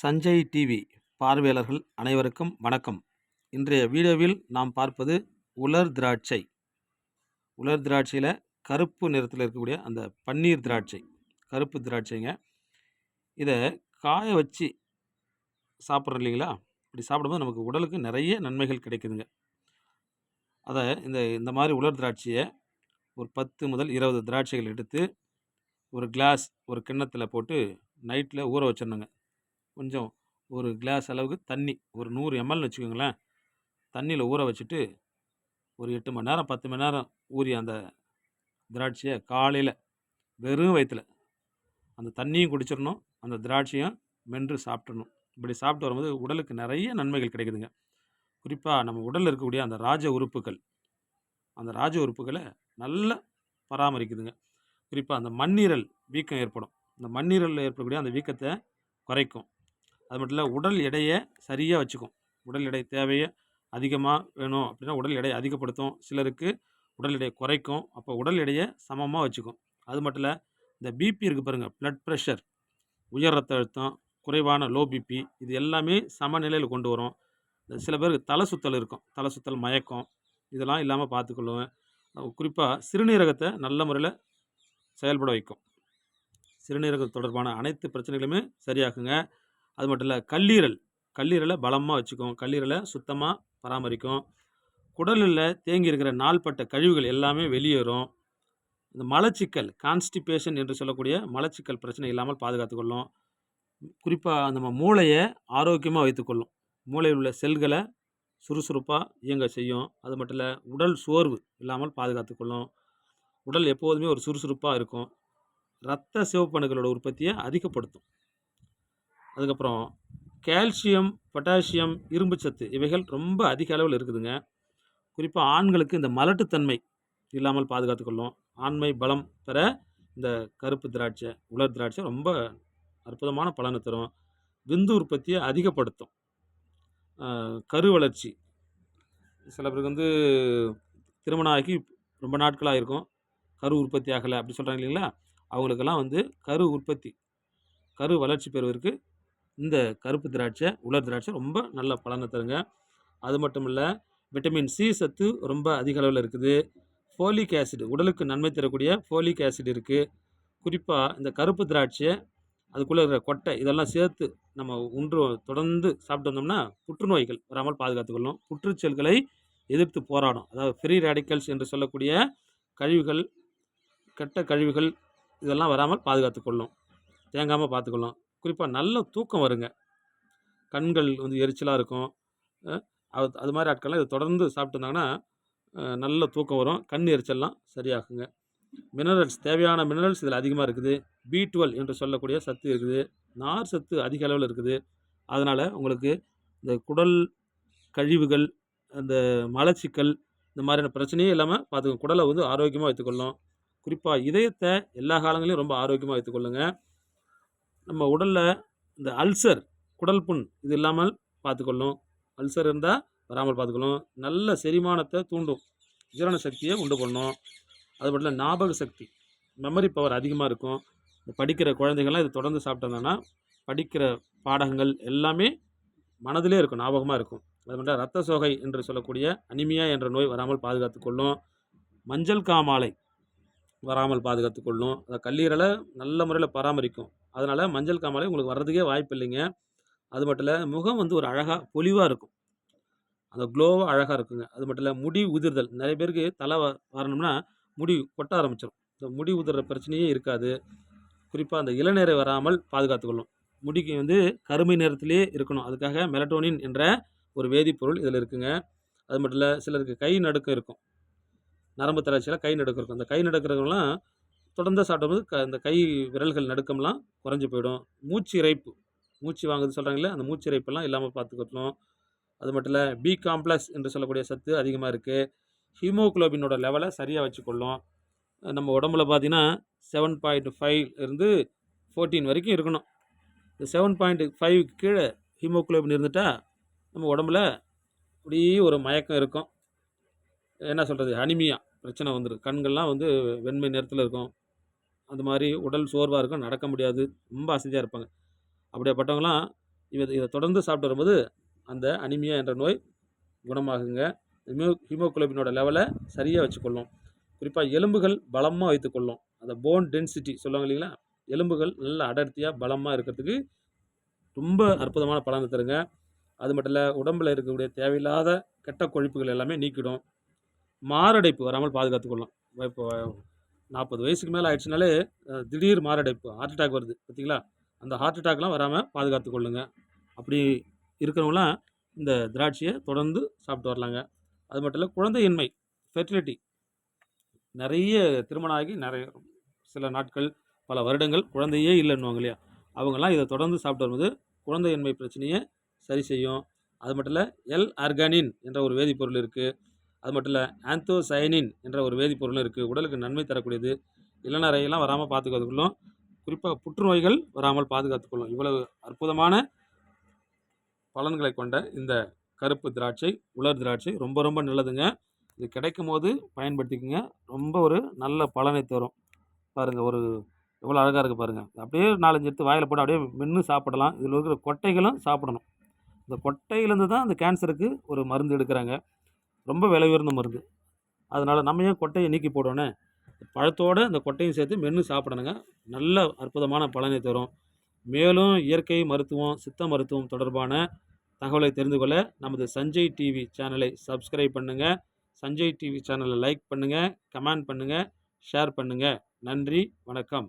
Sanjay TV பார்வையாளர்கள் அனைவருக்கும் வணக்கம். இன்றைய வீடியோவில் நாம் பார்ப்பது உலர் திராட்சை. உலர் திராட்சையில் கருப்பு நிறத்தில் இருக்கக்கூடிய அந்த பன்னீர் திராட்சை. கருப்பு திராட்சைங்க. இதை காய வச்சு சாப்பிட்றோம் இல்லைங்களா? இப்படி சாப்பிடும்போது நமக்கு உடலுக்கு நிறைய நன்மைகள் கிடைக்குதுங்க. அதை இந்த இந்த மாதிரி உலர் திராட்சையை ஒரு பத்து முதல் இருபது திராட்சைகள் எடுத்து ஒரு கிளாஸ் ஒரு கிண்ணத்தில் போட்டு நைட்டில் ஊற வச்சிடணுங்க. கொஞ்சம் ஒரு கிளாஸ் அளவுக்கு தண்ணி ஒரு நூறு எம்எல்னு வச்சுக்கோங்களேன். தண்ணியில் ஊற வச்சுட்டு ஒரு எட்டு மணி நேரம் பத்து மணி நேரம் ஊறி அந்த திராட்சையை காலையில் வெறும் வயிற்றில் அந்த தண்ணியும் குடிச்சிடணும் அந்த திராட்சையும் மென்று சாப்பிட்றணும் இப்படி சாப்பிட்டு வரும்போது உடலுக்கு நிறைய நன்மைகள் கிடைக்குதுங்க. குறிப்பாக நம்ம உடலில் இருக்கக்கூடிய அந்த ராஜ உறுப்புகள் அந்த ராஜ உறுப்புகளை நல்லா பராமரிக்குதுங்க. குறிப்பாக அந்த மண்ணீரல் வீக்கம் ஏற்படும். இந்த மண்ணீரலில் ஏற்படக்கூடிய அந்த வீக்கத்தை குறைக்கும். அது மட்டும் இல்லை உடல் எடையை சரியாக வச்சுக்கும். உடல் எடை தேவையை அதிகமாக வேணும் அப்படின்னா உடல் எடையை அதிகப்படுத்தும். சிலருக்கு உடல் எடையை குறைக்கும். அப்போ உடல் எடையை சமமாக வச்சுக்கும். அது மட்டும் இல்லை இந்த பிபி இருக்குது பாருங்கள் ப்ளட் ப்ரெஷர் உயர் ரத்த அழுத்தம் குறைவான லோ பிபி இது எல்லாமே சமநிலையில் கொண்டு வரும். சில பேருக்கு தலை சுத்தல் இருக்கும். தலை சுத்தல் மயக்கம் இதெல்லாம் இல்லாமல் பார்த்துக்கொள்ளுவேன். குறிப்பாக சிறுநீரகத்தை நல்ல முறையில் செயல்பட வைக்கும். சிறுநீரகம் தொடர்பான அனைத்து பிரச்சனைகளுமே சரியாக்குங்க. அது மட்டும் இல்லை கல்லீரல். கல்லீரலை பலமாக வச்சுக்கும். கல்லீரலை சுத்தமாக பராமரிக்கும். குடலில் தேங்கி இருக்கிற நாள்பட்ட கழிவுகள் எல்லாமே வெளியேறும் இந்த மலச்சிக்கல் கான்ஸ்டிபேஷன் என்று சொல்லக்கூடிய மலச்சிக்கல் பிரச்சனை இல்லாமல் பாதுகாத்துக்கொள்ளும் குறிப்பாக நம்ம மூளையை ஆரோக்கியமாக வைத்துக்கொள்ளும் மூளையில் உள்ள செல்களை சுறுசுறுப்பாக இயங்க செய்யும். அது மட்டும் இல்லை உடல் சோர்வு இல்லாமல் பாதுகாத்துக்கொள்ளும் உடல் எப்போதுமே ஒரு சுறுசுறுப்பாக இருக்கும். இரத்த சிவப்பணுக்களோட உற்பத்தியை அதிகப்படுத்தும். அதுக்கப்புறம் கால்சியம் பொட்டாசியம் இரும்புச்சத்து இவைகள் ரொம்ப அதிக அளவில் இருக்குதுங்க. குறிப்பாக ஆண்களுக்கு இந்த மலட்டுத்தன்மை இல்லாமல் பாதுகாத்துக்கொள்ளும் ஆண்மை பலம் பெற இந்த கருப்பு திராட்சை உலர் திராட்சை ரொம்ப அற்புதமான பலனை தரும். விந்து உற்பத்தியை அதிகப்படுத்தும். கரு வளர்ச்சி. சில பேருக்கு வந்து திருமணம் ஆகி ரொம்ப நாட்களாக இருக்கும். கரு உற்பத்தி ஆகலை அப்படி சொல்கிறாங்க இல்லைங்களா? அவங்களுக்கெல்லாம் வந்து கரு உற்பத்தி கரு வளர்ச்சி பெறுவதற்கு இந்த கருப்பு திராட்சை உலர் திராட்சை ரொம்ப நல்ல பலனை தருங்க. அது மட்டும் இல்லை விட்டமின் சி சத்து ரொம்ப அதிக அளவில் இருக்குது. ஃபோலிக் ஆசிட் உடலுக்கு நன்மை தரக்கூடிய ஃபோலிக் ஆசிட் இருக்குது குறிப்பாக இந்த கருப்பு திராட்சை அதுக்குள்ளே இருக்கிற கொட்டை இதெல்லாம் சேர்த்து நம்ம உன்று தொடர்ந்து சாப்பிட்டு வந்தோம்னா புற்றுநோய்கள் வராமல் பாதுகாத்துக்கொள்ளும் புற்றுச்செல்களை எதிர்த்து போராடும் அதாவது ஃப்ரீ ரேடிக்கல்ஸ் என்று சொல்லக்கூடிய கழிவுகள் கெட்ட கழிவுகள் இதெல்லாம் வராமல் பாதுகாத்துக்கொள்ளும் தேங்காமல் பார்த்துக்கொள்ளும் குறிப்பாக நல்ல தூக்கம் வருங்க. கண்கள் வந்து எரிச்சலாக இருக்கும். அது அது மாதிரி ஆட்கள்லாம் இதை தொடர்ந்து சாப்பிட்டு இருந்தாங்கன்னா நல்ல தூக்கம் வரும். கண் எரிச்சல்லாம் சரியாகுங்க. மினரல்ஸ் தேவையான மினரல்ஸ் இதில் அதிகமாக இருக்குது. பி டுவெல் என்று சொல்லக்கூடிய சத்து இருக்குது. நார் சத்து அதிக அளவில் இருக்குது. அதனால் உங்களுக்கு இந்த குடல் கழிவுகள் அந்த மலச்சிக்கல் இந்த மாதிரியான பிரச்சனையே இல்லாமல் பார்த்துக்கோங்க. குடலை வந்து ஆரோக்கியமாக வைத்துக்கொள்ளும் குறிப்பாக இதயத்தை எல்லா காலங்களையும் ரொம்ப ஆரோக்கியமாக வைத்துக்கொள்ளுங்க. நம்ம உடலில் இந்த அல்சர் குடல் புண் இது இல்லாமல் பார்த்துக்கொள்ளும். அல்சர் இருந்தால் வராமல் பார்த்துக்கொள்ளும். நல்ல செரிமானத்தை தூண்டும். ஜீரண சக்தியை உண்டு பண்ணும். அது மட்டும் இல்லை ஞாபக சக்தி மெமரி பவர் அதிகமாக இருக்கும். இந்த படிக்கிற குழந்தைகள்லாம் இது தொடர்ந்து சாப்பிட்டோம்னா படிக்கிற பாடகங்கள் எல்லாமே மனதிலே இருக்கும் ஞாபகமாக இருக்கும். அது மட்டும் ரத்த சோகை என்று சொல்லக்கூடிய அனிமியா என்ற நோய் வராமல் பாதுகாத்துக்கொள்ளும் மஞ்சள் காமாலை வராமல் பாதுகாத்துக்கொள்ளும். அந்த கல்லீரலை நல்ல முறையில் பராமரிக்கும். அதனால் மஞ்சள் காமாலை உங்களுக்கு வர்றதுக்கே வாய்ப்பு இல்லைங்க. அது மட்டும் இல்லை முகம் வந்து ஒரு அழகாக பொலிவாக இருக்கும். அந்த க்ளோவாக அழகாக இருக்குங்க. அது மட்டும் இல்லை முடி உதிர்தல். நிறைய பேருக்கு தலை வ- வரணும்னா முடி கொட்ட ஆரம்பிச்சிடும் இந்த முடி உதிர்ற பிரச்சனையே இருக்காது. குறிப்பாக அந்த இளநீரை வராமல் பாதுகாத்துக்கொள்ளும். முடிக்கு வந்து கருமை நிறத்திலே இருக்கணும். அதுக்காக மெலட்டோனின் என்ற ஒரு வேதிப்பொருள் இதில் இருக்குங்க. அது மட்டும் இல்லை சிலருக்கு கை நடுக்கம் இருக்கும். நரம்பு தளர்ச்சியில் கை நடுக்கம் இருக்கும் அந்த கை நடுக்கிறவங்களாம் தொடர்ந்து சாப்பிடும்போது க இந்த கை விரல்கள் நடுக்கம்லாம் குறைஞ்சி போயிடும். மூச்சு இறைப்பு. மூச்சு வாங்குது சொல்கிறாங்களே அந்த மூச்சு இறைப்பெல்லாம் இல்லாமல் பார்த்துக்கணும் அது மட்டும் இல்லை பி காம்ப்ளெக்ஸ் என்று சொல்லக்கூடிய சத்து அதிகமாக இருக்குது ஹீமோகுளோபினோட லெவலை சரியாக வச்சுக்கொள்ளும். நம்ம உடம்புல பார்த்தீங்கன்னா செவன் பாயிண்ட் ஃபைவ் இருந்து ஃபோர்டீன் வரைக்கும் இருக்கணும். இந்த செவன் பாயிண்ட் ஃபைவ் கீழே ஹீமோக்ளோபின் இருந்துட்டால் நம்ம உடம்புல அப்படியே ஒரு மயக்கம் இருக்கும். என்ன சொல்கிறது அனிமியா பிரச்சனை வந்துடும் கண்கள்லாம் வந்து வெண்மை நிறத்தில் இருக்கும். அந்த மாதிரி உடல் சோர்வாக இருக்கும் நடக்க முடியாது ரொம்ப அசதியாக இருப்பாங்க. அப்படியாப்பட்டவங்களாம் இதை இதை தொடர்ந்து சாப்பிட்டு வரும்போது அந்த அனிமியா என்ற நோய் குணமாகுங்க. ஹிமோ ஹீமோகுளோபினோட லெவலை சரியாக வச்சுக்கொள்ளும். குறிப்பாக எலும்புகள் பலமாக வைத்துக்கொள்ளும் அந்த போன் டென்சிட்டி சொல்லுவாங்க இல்லைங்களா? எலும்புகள் நல்ல அடர்த்தியாக பலமாக இருக்கிறதுக்கு ரொம்ப அற்புதமான பலனை தருங்க. அது மட்டும் இல்லை உடம்பில் இருக்கக்கூடிய தேவையில்லாத கெட்ட கொழுப்புகள் எல்லாமே நீக்கிடும். மாரடைப்பு வராமல் பாதுகாத்துக்கொள்ளலாம். இப்போ நாற்பது வயசுக்கு மேலே ஆயிடுச்சுனாலே திடீர் மாரடைப்பு ஹார்ட் அட்டாக் வருது பார்த்தீங்களா? அந்த ஹார்ட் அட்டாக்லாம் வராமல் பாதுகாத்து கொள்ளுங்க அப்படி இருக்கிறவங்களாம் இந்த திராட்சையை தொடர்ந்து சாப்பிட்டு வரலாங்க. அது மட்டும் இல்லை குழந்தையின்மை ஃபெர்டிலிட்டி நிறைய திருமணம் ஆகி நிறைய சில நாட்கள் பல வருடங்கள் குழந்தையே இல்லைன்னுவாங்க இல்லையா? அவங்கெல்லாம் இதை தொடர்ந்து சாப்பிட்டு வரும்போது குழந்தையின்மை பிரச்சனையை சரி செய்யும். அது மட்டும் இல்லை எல் ஆர்கானின் என்ற ஒரு வேதிப்பொருள் இருக்குது அது மட்டும் இல்லை ஆந்தோசயனின் என்ற ஒரு வேதிப்பொருளும் இருக்குது உடலுக்கு நன்மை தரக்கூடியது. இளநரையெல்லாம் வராமல் பார்த்துக்கிறதுக்குள்ளும் குறிப்பாக புற்றுநோய்கள் வராமல் பாதுகாத்துக்கொள்ளும். இவ்வளவு அற்புதமான பலன்களை கொண்ட இந்த கருப்பு திராட்சை உலர் திராட்சை ரொம்ப ரொம்ப நல்லதுங்க. இது கிடைக்கும் போது பயன்படுத்திக்கோங்க. ரொம்ப ஒரு நல்ல பலனை தரும். பாருங்கள் ஒரு எவ்வளோ அழகாக இருக்குது பாருங்கள் அப்படியே நாலஞ்சு எடுத்து வாயில் போட்டு அப்படியே மென்று சாப்பிடலாம். இதில் இருக்கிற கொட்டைகளும் சாப்பிடணும். இந்த கொட்டையிலேருந்து தான் அந்த கேன்சருக்கு ஒரு மருந்து எடுக்கிறாங்க. ரொம்ப விலை உயர்ந்த மருந்து. அதனால் நம்ம ஏன் கொட்டையை நீக்கி போடணும் பழத்தோடு இந்த கொட்டையும் சேர்த்து மென்று சாப்பிடணுங்க. நல்ல அற்புதமான பலனை தரும். மேலும் இயற்கை மருத்துவம் சித்த மருத்துவம் தொடர்பான தகவலை தெரிந்து கொள்ள நமது சஞ்சய் டிவி சேனலை சப்ஸ்கிரைப் பண்ணுங்கள் சஞ்சய் டிவி சேனலை லைக் பண்ணுங்கள் கமெண்ட் பண்ணுங்கள் ஷேர் பண்ணுங்கள் நன்றி வணக்கம்.